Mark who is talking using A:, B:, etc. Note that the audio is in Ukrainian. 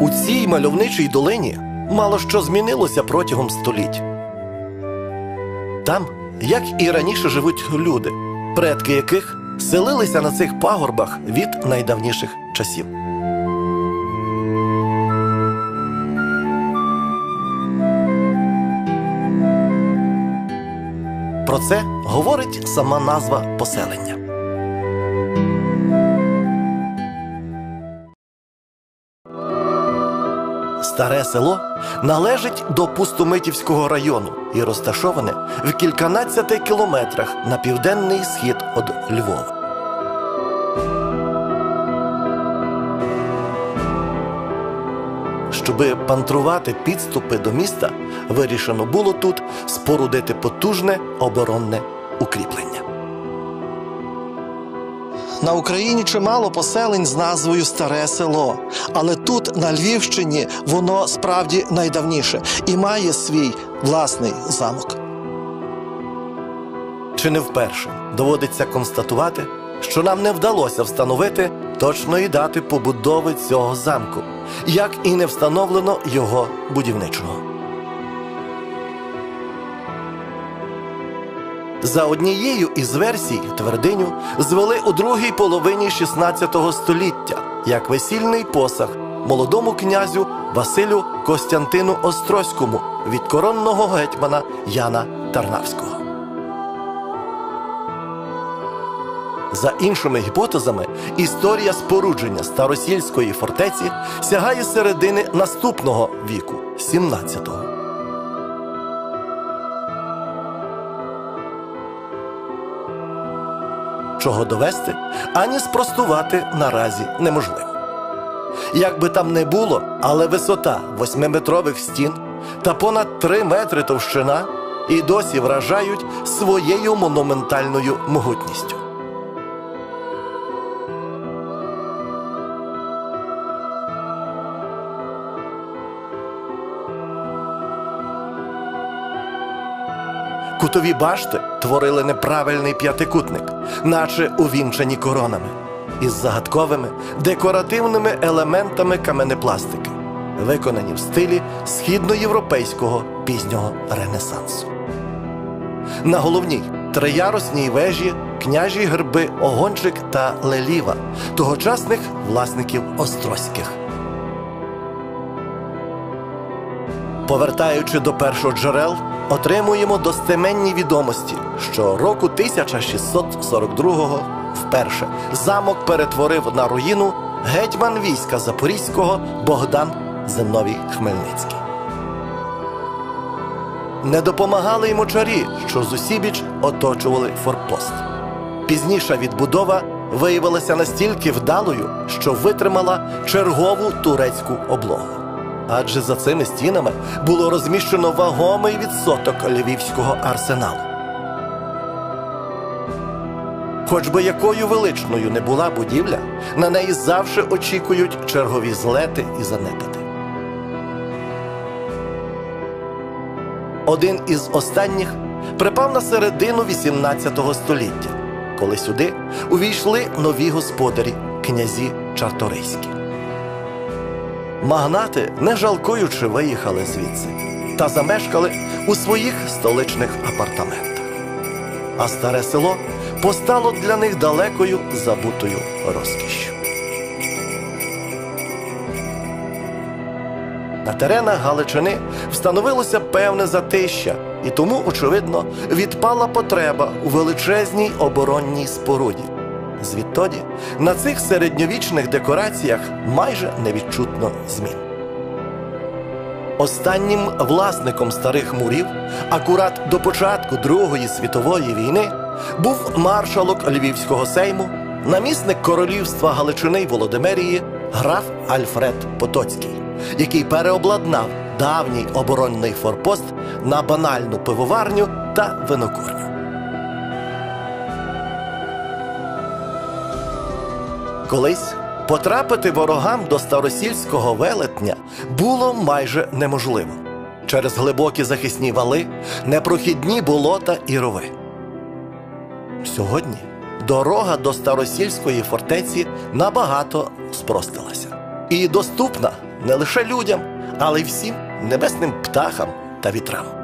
A: У цій мальовничій долині мало що змінилося протягом століть. Там, як і раніше, живуть люди, предки яких селилися на цих пагорбах від найдавніших часів. Про це говорить сама назва поселення. Старе село належить до Пустомитівського району і розташоване в кільканадцяти кілометрах на південний схід від Львова. Щоби пантрувати підступи до міста, вирішено було тут спорудити потужне оборонне укріплення. На Україні чимало поселень з назвою Старе село, але тут, на Львівщині, воно справді найдавніше і має свій власний замок. Чи не вперше доводиться констатувати, що нам не вдалося встановити точної дати побудови цього замку, як і не встановлено його будівничого. За однією із версій твердиню звели у другій половині 16 століття як весільний посаг молодому князю Василю Костянтину Острозькому від коронного гетьмана Яна Тарнавського. За іншими гіпотезами, історія спорудження старосільської фортеці сягає середини наступного віку 17-го. Чого довести, ані спростувати наразі неможливо. Як би там не було, але висота восьмиметрових стін та понад три метри товщина і досі вражають своєю монументальною могутністю. Кутові башти творили неправильний п'ятикутник, наче увінчані коронами, із загадковими декоративними елементами каменепластики, виконані в стилі східноєвропейського пізнього ренесансу. На головній триярусній вежі княжі герби Огончик та Леліва, тогочасних власників Острозьких. Повертаючи до першоджерел, отримуємо достеменні відомості, що року 1642-го вперше замок перетворив на руїну гетьман війська Запорізького Богдан Зиновій Хмельницький. Не допомагали й мочарі, що зусібіч оточували форпост. Пізніша відбудова виявилася настільки вдалою, що витримала чергову турецьку облогу адже за цими стінами було розміщено вагомий відсоток львівського арсеналу. Хоч би якою величною не була будівля, на неї завжди очікують чергові злети і занепади. Один із останніх припав на середину XVIII століття, коли сюди увійшли нові господарі князі Чарторийські. Магнати, не жалкуючи, виїхали звідси та замешкали у своїх столичних апартаментах. А старе село постало для них далекою забутою розкішшю. На теренах Галичини встановилося певне затища, і тому, очевидно, відпала потреба у величезній оборонній споруді. Звідтоді на цих середньовічних декораціях майже невідчутно змін. Останнім власником старих мурів, акурат до початку Другої світової війни, був маршалок Львівського сейму, намісник королівства Галичини Володимирії, граф Альфред Потоцький, який переобладнав давній оборонний форпост на банальну пивоварню та винокурню. Колись потрапити ворогам до старосільського велетня було майже неможливо через глибокі захисні вали, непрохідні болота і рови. Сьогодні дорога до старосільської фортеці набагато спростилася і доступна не лише людям, але й всім небесним птахам та вітрам.